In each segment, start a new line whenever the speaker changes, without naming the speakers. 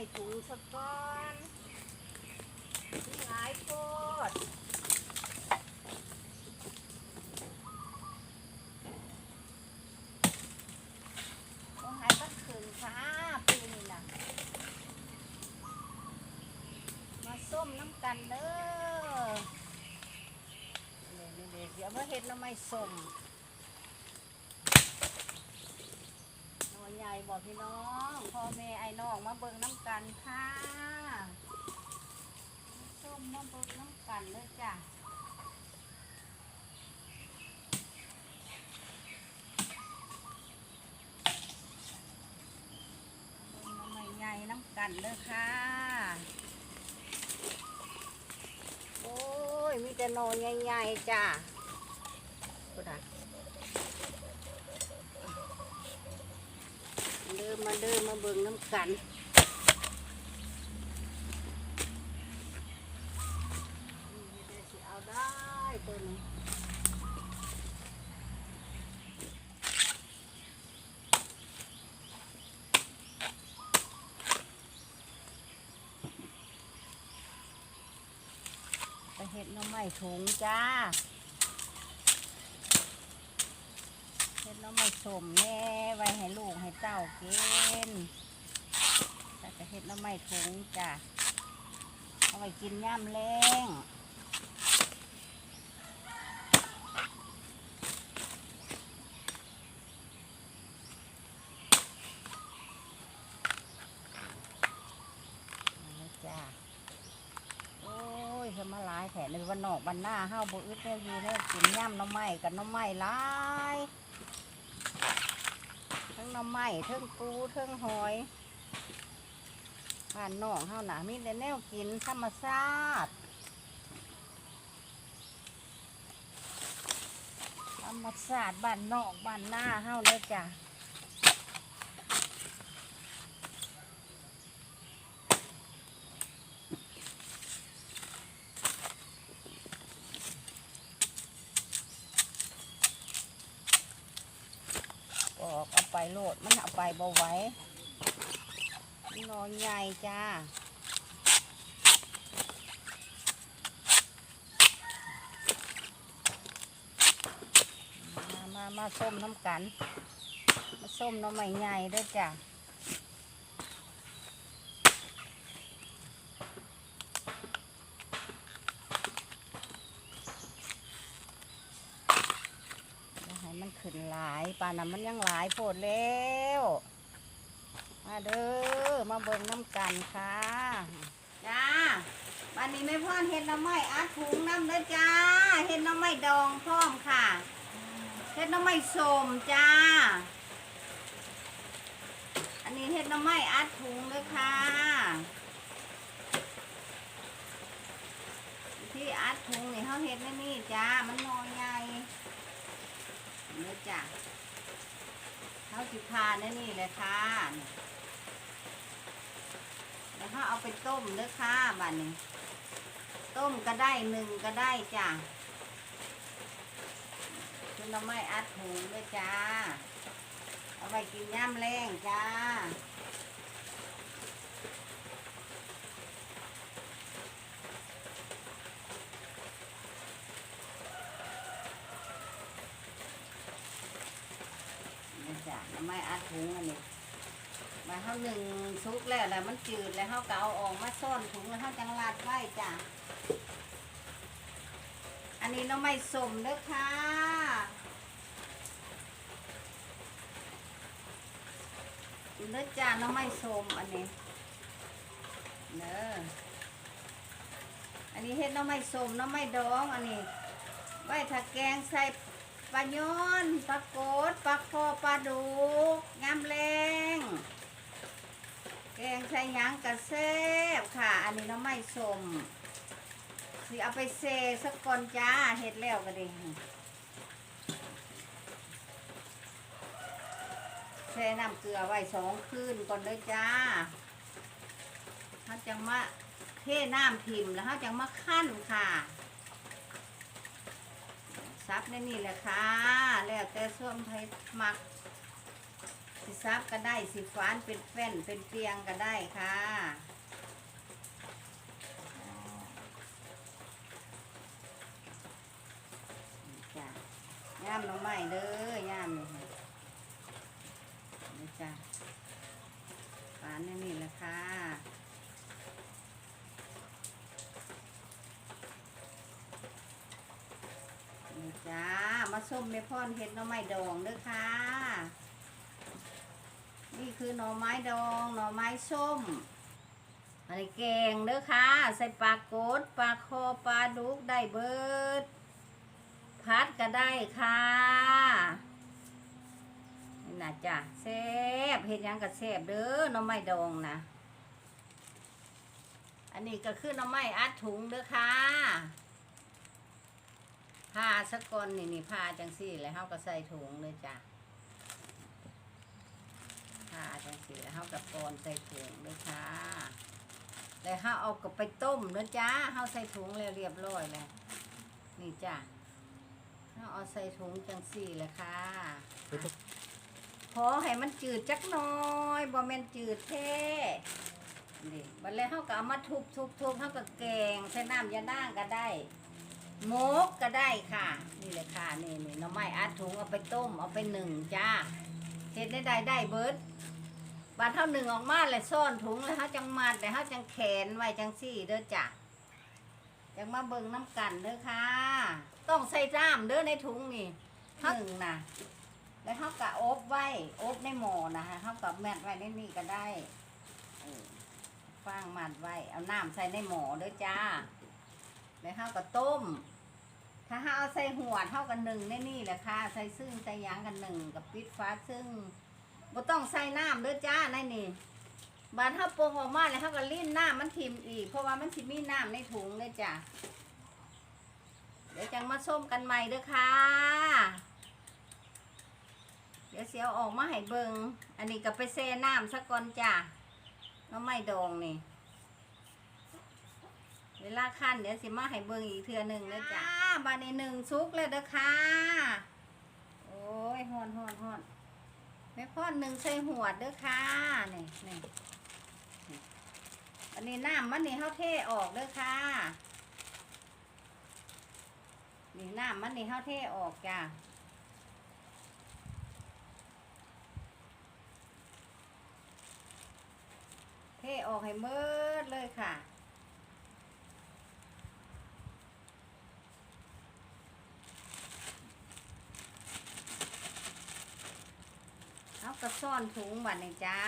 ไม่ถุงสักก้อนหลายโคตรต้องให้ก็คืนค่ะปีนี้นะมาส้มน้ำกันเด้อเด็กๆเดี๋ยวมาเห็ดน้ำไม่ส้ม หน่วยใหญ่ บอกพี่น้องพ่อแม่ไอ้น้องมาเบิ่งน้ำกันค่ะส้มมาเบิ่งน้ำกันเลยจ้ะเบิ่งน้ำใหม่ใหญ่น้ำกันเลยค่ะ โอ้ยมีแต่หนอนใหญ่ๆจ้ะกูดักเดิมาเดิมมาเบิ่งน้ำกันได้สิเอาได้ตัวนี้ไปเห็ดน้ำไม้ถุงจ้า เฮ็ดห น้ำไม่สมแน่ไว้ให้ลูกให้เจ้ากินแต่จะเฮ็ดน้ำไม่ถุงจ้ะเอาไว้กินย่ำแรงจ้ะโอ้ยเพิ่นมาหลายแถเลยวันนอกวันหน้าเฮาวบ่อึดแน่อยู่แน่กินย่ำน้ำไม้กับน้ำไม้หลาย น้ำไม้ทั้งปูทั้งหอยบ้านนอกเฮาหนามีแต่แนวกินธรรมชาติธรรมชาติบ้านนอกบ้านหน้าเฮาเลยจ้ะปอกเอาไป โลดมันเอาไปบ่ไหว้นอนใหญ่จ้ามามามาส้มน้ำกัน มาส้มน้ำใหม่ใหญ่ด้วยจ้ะอย่าให้มันขึ้น หลายป่านนั้นมันยังหลายโพดแล้ว มาเด้อมาเบิ่งน้ำกันค่ะจ้าวันนี้ไม่พ่อนเห็ดน้ำไม้อาถุงน้ำเด้อจ้าเห็ดน้ำไม้ดองพร้อมค่ะเห็ดน้ำไม้สมจ้า อันนี้เห็ดน้ำไม้อัดถุงเลยค่ะที่อัดถุงนี่เขาเห็ดไม่นี่จ้ามัน เนื้อจ้าเขาสิพาแน่นี่เลยค่ะแล้วเขาเอาไปต้มเด้อค่ะบ้านนี้ ต้มก็ได้หนึ่งก็ได้จ้ะคุณน้ำไม้อัดหูด้วยจ้า เอาไปกินย่ำแรงจ้า นี่จ้ะน้ำ ไม้อัดถุงอันนี้มาเขาหนึ่งซุกแล้วแล้วมันจืดแล้วเขาก็เอาออกมาซ่อนถุงแล้วเขาจังรัดไว้จ้ะอันนี้น้องไม่สมเด้อค่ะเด้อจ้าน้องไม่สมอันนี้เด้ออันนี้เฮ็ดน้องไม่สมน้องไม่ดองอันนี้ไว้ถ้าแกงใส่ ปลาย้อนปลาโกดปลาคอปลาดุกงามแรงแกงใส่หยังกระเซบค่ะ อันนี้น้ำไม่สมสิเอาไปเซสักก่อนจ้าเห็ดแล้วก็ดีแช่น้ำเกลือไว้สองคืนก่อนเลยจ้าเขาจังมาเทน้ำพิมพ์แล้วเขาจังมาขั้นค่ะ ซับในนี่แหละค่ะ แล้วแต่ส้วมไทยหมัก สิซับก็ได้สิฟ้านเป็นแฟ้นเป็นเปียงก็ได้ค่ะจ้ะย่ามน้องใหม่เด้อย่ามนี่ค่ะนี่จ้ะฟานในนี่แหละค่ะ นี่จ้า มาส้มเมพอนเห็ดหน่อไม้ดองเด้อค่ะ นี่คือหน่อไม้ดองหน่อไม้ส้มอันนี้แกงเด้อค่ะ ใส่ปลากดปลาคอปลาดุกได้เบิด พัดก็ได้ค่ะนี่นะจ้ะแซ่บเห็ดยังกับแซ่บเด้อหน่อไม้ดองนะ อันนี้ก็คือหน่อไม้อัดถุงเด้อค่ะ ผ้าสะกกอนนี่นี่ผ้าจังสี่แล้วเฮาก็ใส่ถุงเลยจ้ะผ้าจังสี่แล้วเฮากับปอนใส่ถุงเลยค่ะแล้วเฮาเอากับไปต้มเด้อจ้าเฮาใส่ถุงแล้วเรียบร้อยแล้วนี่จ้ะเฮาเอาใส่ถุงจังสี่เลยค่ะพอให้มันจืดจักหน้อยบ่แม่นจืดแท้นี่บัดแล้วเฮาก็เอามาทุบทุบทุบเฮาก็แกงใส่น้ำยาด่างก็ได้ มกก็ได้ค่ะ นี่เลยค่ะนี่นี่หน่อไม้อัดถุงเอาไปต้มเอาไปหนึ่งจ้าเฮ็ดได้ได้ได้เบิร์ดบาดเท่าหนึ่งออกมาเลยซ่อนถุงแล้วเขาจังมัดแล้วเขาจังแขนไว้จังสี่เด้อจ้ะจังมาเบิ่งน้ำกันเด้อค่ะ ต้องใส่จ้ามเด้อในถุงนี่หนึ่งนะแล้วเขากะอบไว้อบในหม้อนะคะเขากะแมทไว้ในนี่ก็ได้ฟางมัดไว้เอาน้ำใส่ในหม้อเด้อจ้าแล้วเฮาก็ต้ม ถ้าเฮาเอาใส่หัวเท่ากันหนึ่งในนี่แหละค่ะ ใส่ซึ่งใส่ยางกันหนึ่งกับปิดฟ้าซึ่งบ่ต้องใส่น้ำเด้อจ้าในนี่บานเฮาปรุงออกมาแล้วเฮาก็ลิ้นน้ำมันทิมอีก เพราะว่ามันสิมีน้ำในถุงเลยจ้ะเดี๋ยวจังมาส้มกันใหม่เด้อค่ะ เดี๋ยวเสียวออกมาให้เบิงอันนี้ก็ไปแช่น้ำซะก่อนจ้ะน้ำไม่ดองนี่ เวลาขั้นเดี๋ยวสิมาให้เบิ่งอีกเทือหนึ่งนะจ้าบานในหนึ่งซุกเลยเด้อค่ะโอ้ยฮอนฮอนฮอนไม่พอดหนึ่งใส่หัวดเด้อค่ะนี่นี่นี่อันนี้น้ำมันนี่เขาเทออกเด้อค่ะนี่น้ำมันนี่เขาเทออกจ้าเทออกให้เบิดเลยค่ะ เอา กระซ่อนถุงบัดนี่จ้า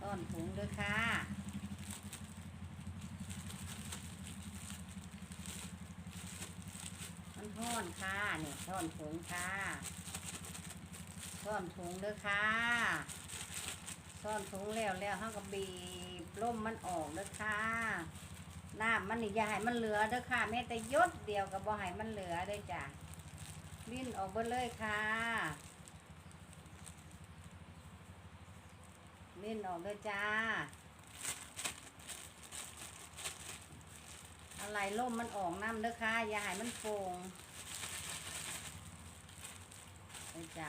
ซ่อนถุงด้วยค่ะมันห้อนค่ะนี่ซ่อนถุงค่ะ ซ่อนถุงเด้อค่ะซ่อนถุงแล้วแล้วเขาก็บีบล่มมันออกเด้อค่ะน้ำมันนี่อย่าให้มันเหลือเด้อค่ะแม้แต่ยดเดียวก็บ่ให้มันเหลือเด้อจ้ะลิ้นออกเบิดเลยค่ะลิ้นออกเด้อจ้า อะไรล่มมันออกน้ำเด้อค่ะอย่าให้มันโป่งเด้อจ้ะ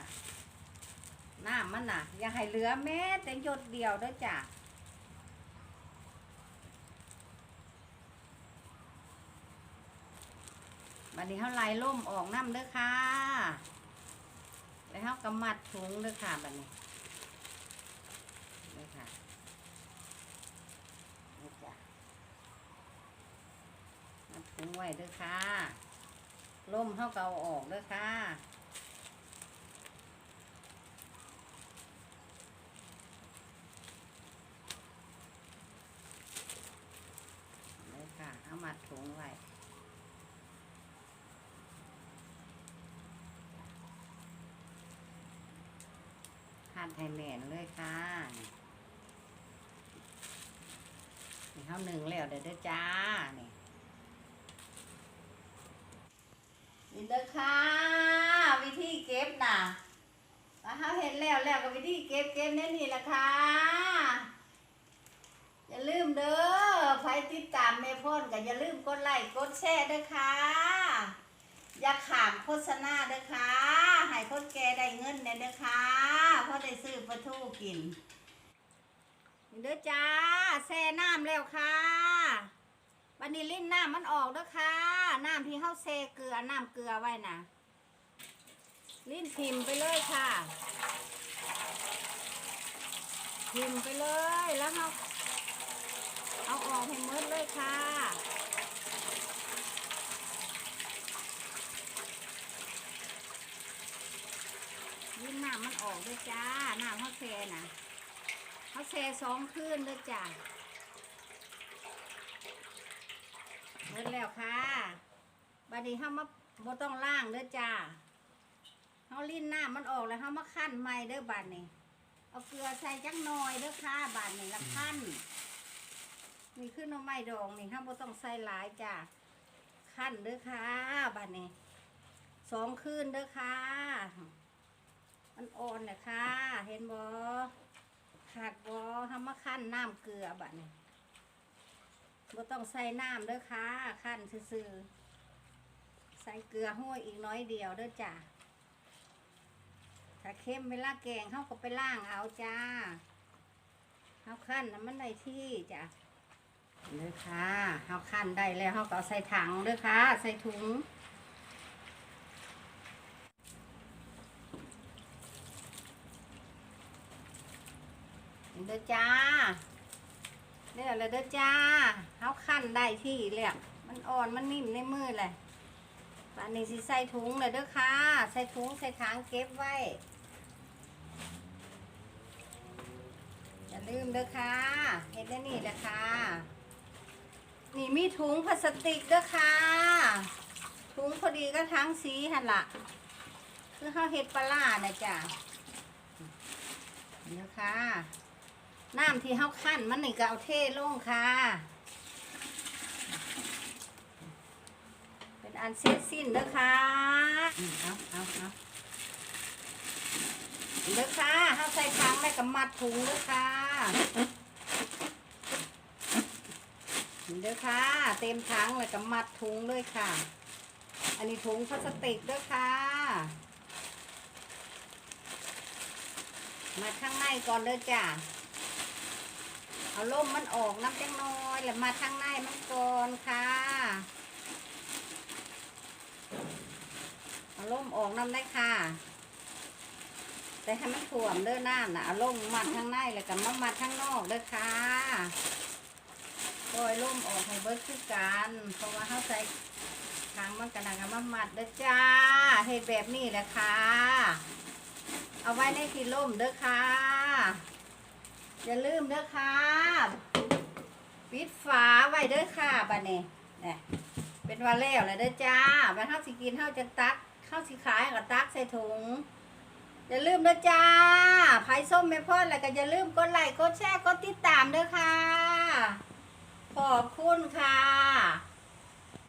น้ำมันน่ะ อย่าให้เหลือแม้แต่หยดเดียวด้อจ้ะบัดนี้เขาไล่ล่มออกน้ำเด้อค่ะ แล้วเขากำมัดถุงเด้อค่ะบัดนี้เด้อค่ะเด้อจ้ะมัดถุงไว้เด้อค่ะล่มเขาเกาออกเด้อค่ะ เลยค่ะ เอา มาถุงไว้หั่นให้แน่นเลยค่ะนี่ข้าวหนึ่งแล้วเดี๋ยวเด้อจ้านี่นี่เด้อค่ะ วิธีเก็บน่ะไปอะเฮาเห็นแล้วแล้วก็วิธีเก็บเก็บแน่นี่แหละค่ะ อย่าลืมเด้อ ตามแม่พ่นก็อย่าลืมกดไลค์กดแชร์ด้อค่ะ อย่าขามโฆษณาด้อค่ะ ให้คนแก่ได้เงินแน่เด้อค่ะเพราะได้ซื้อปลาทูกินเด้อจ้าแช่น้ำแล้วค่ะบันนี้ลิ้นน้ำมันออกเด้อค่ะน้ำที่เฮาแช่เกลือน้ำเกลือไว้นะลิ้นพิมไปเลยค่ะพิมไปเลยแล้วเฮา เอาออกให้หมดเลยค่ะ ยิ่งน้ำมันออกด้วยจ้าน้ำเขาแช่น่ะเขาแช่สองคืนด้วยจ้าหมดแล้วค่ะบัดนี้เขามาบต้องล่างเด้อจ้าเขาลิ้นน้ำมันออกแล้วเขามาขั้นใหม่เด้อบัดนี้ เอาเกลือใส่จักหน่อยเด้อค่ะบัดนี้ละขั้น นี่ขึ้นเอาไม้ดองนี่เขาบ่ต้องใส่หลายจ้าขั้นเด้อค่ะบัดนี้สองคืนเด้อค่ะมันอ่อนนะค่ะ เห็นบ่ขาดบ่ทำมาขั้นน้ำเกลือบัดนี้บ่ต้องใส่น้ำเด้อค่ะขั้นซื่อใส่เกลือห้วยอีกน้อยเดียวเด้อจ้ะถ้าเค็มเวลาแกงเขาก็ไปล่างเอาจ้าเขาขั้นน้ำมันได้ที่จ้ะ เด้อค่ะเขาขั้นได้แล้วเขาก็เอาใส่ถังเด้อค่ะ ใส่ถุง เด้อจ้าเนี่ยเลยเด้อจ้าเขาขั้นได้ที่แล้วมันอ่อนมันนิ่มในมือเลยปานนี้สิใส่ถุงเลยเด้อค่ะ ใส่ถุงใส่ถังเก็บไว้ อย่าลืมเด้อค่ะเห็ดได้นี่แหละค่ะ นี่มีถุงพลาสติกด้อค่ะ ถุงพอดีก็ทั้งสีหันละคือเขาวเห็ดปลาร้านะจ้ะเด้อค่ะน้ำที่เฮาขั้นมันนี่ก็เอาเทลงค่ะ เป็นอันเสร็จสิ้นเด้อค่ะเอาเอาเอาเด้อค่ะเฮาใส่ถังแล้วก็มัดถุงเด้อค่ะ เด้อค่ะ เต็มถังแล้วก็มัดถุงเลยค่ะ อันนี้ถุงพลาสติกเด้อค่ะ มาข้างในก่อนเด้อจ้ะเอาล่มมันออกน้ำจังน้อยแล้วมาทางในมันก่อนค่ะเอาล่มออกน้ำได้ค่ะ แต่ให้มันถ่วมเด้อน้ำนะเอาล่มมัดข้างในแล้วก็มามัดข้างนอกเด้อค่ะ ปล่อยล่มออกให้เบิดคือกันเพราะว่าเขาใส่ทางมันกระดังกับมามัดเด้อจ้าเฮ็ดแบบนี้แหละค่ะ เอาไว้ในที่ล่มเด้อค่ะ อย่าลืมเด้อค่ะปิดฝาไว้เด้อค่ะบัดนี้เนี่ยเป็นวันแล้วเลยเด้อจ้าบัดเฮาสิกินเฮาจะตักเฮาสิขายก็ตักใส่ถุงอย่าลืมเด้อจ้าไผ่ส้มแม่พ่อแล้วก็อย่าลืมกดไลค์กดแชร์กดติดตามเด้อค่ะ ขอบคุณค่ะ